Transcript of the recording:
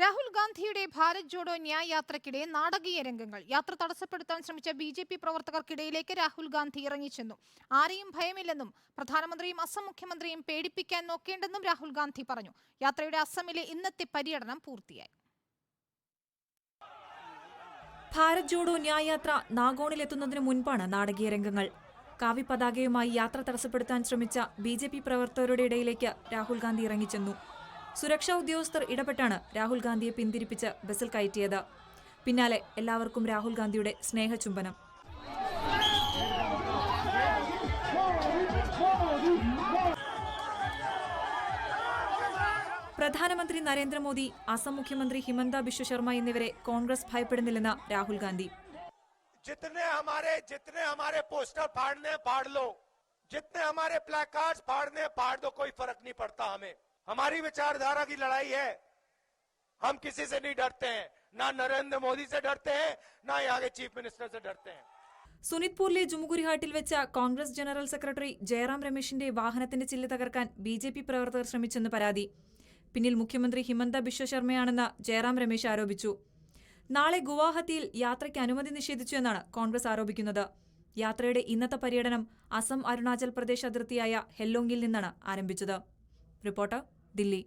രാഹുൽ ഗാന്ധിയുടെ ഭാരത് ജോഡോ ന്യായ് യാത്രയ്ക്കിടെ നാടകീയ രംഗങ്ങൾ. യാത്ര തടസ്സപ്പെടുത്താൻ ശ്രമിച്ച ബി ജെ പി പ്രവർത്തകർക്കിടയിലേക്ക് രാഹുൽ ഗാന്ധി ഇറങ്ങിച്ചെന്നു. ആരെയും ഭയമില്ലെന്നും പ്രധാനമന്ത്രിയും അസം മുഖ്യമന്ത്രിയും പേടിപ്പിക്കാൻ നോക്കേണ്ടെന്നും രാഹുൽ ഗാന്ധി പറഞ്ഞു. യാത്രയുടെ അസമിലെ ഇന്നത്തെ പര്യടനം പൂർത്തിയായി. ഭാരത് ജോഡോ ന്യായ് യാത്ര നാഗോണിലെത്തുന്നതിന് മുൻപാണ് നാടകീയ രംഗങ്ങൾ. കാവി പതാകയുമായി യാത്ര തടസ്സപ്പെടുത്താൻ ശ്രമിച്ച ബി പ്രവർത്തകരുടെ ഇടയിലേക്ക് രാഹുൽ ഗാന്ധി ഇറങ്ങിച്ചെന്നു. സുരക്ഷാ ഉദ്യോഗസ്ഥർ ഇടപെട്ടാണ് രാഹുൽ ഗാന്ധിയെ പിന്തിരിപ്പിച്ച് ബസ്സിൽ കയറ്റിയത് പിന്നാലെ എല്ലാവർക്കും രാഹുൽ ഗാന്ധിയുടെ സ്നേഹചുംബനം പ്രധാനമന്ത്രി നരേന്ദ്രമോദി അസം മുഖ്യമന്ത്രി ഹിമന്ത ബിശ്വ ശർമ്മ എന്നിവരെ കോൺഗ്രസ് ഭയപ്പെടുന്നില്ലെന്ന് രാഹുൽ ഗാന്ധി जितने हमारे जितने हमारे पोस्टर फाड़ने हैं, फाड़ लो जितने हमारे प्लेक कार्ड फाड़ने हैं, फाड़ दो कोई फर्क नहीं पड़ता हमें हमारी विचारधारा की लड़ाई है हम किसी से नहीं डरते हैं ना नरेंद्र मोदी से डरते हैं ना यहाँ के चीफ मिनिस्टर से डरते हैं സുനിത്പൂരിലെ ജുമുഗുരിഹാട്ടിൽ വെച്ച കോൺഗ്രസ് ജനറൽ സെക്രട്ടറി ജയറാം രമേശിന്റെ വാഹനത്തിന്റെ ചില്ല് തകർക്കാൻ ബി ജെ പി പ്രവർത്തകർ ശ്രമിച്ചെന്ന് പരാതി പിന്നിൽ മുഖ്യമന്ത്രി ഹിമന്ത ബിശ്വ ശർമ്മയാണെന്ന് ജയറാം രമേശ് ആരോപിച്ചു നാളെ ഗുവാഹത്തിയിൽ യാത്രയ്ക്ക് അനുമതി നിഷേധിച്ചു എന്നാണ് കോൺഗ്രസ് ആരോപിക്കുന്നത് യാത്രയുടെ ഇന്നത്തെ പര്യടനം അസം അരുണാചൽ പ്രദേശ് അതിർത്തിയായ ഹെല്ലോങ്ങിൽ നിന്നാണ് ആരംഭിച്ചത് റിപ്പോർട്ടർ ദില്ലി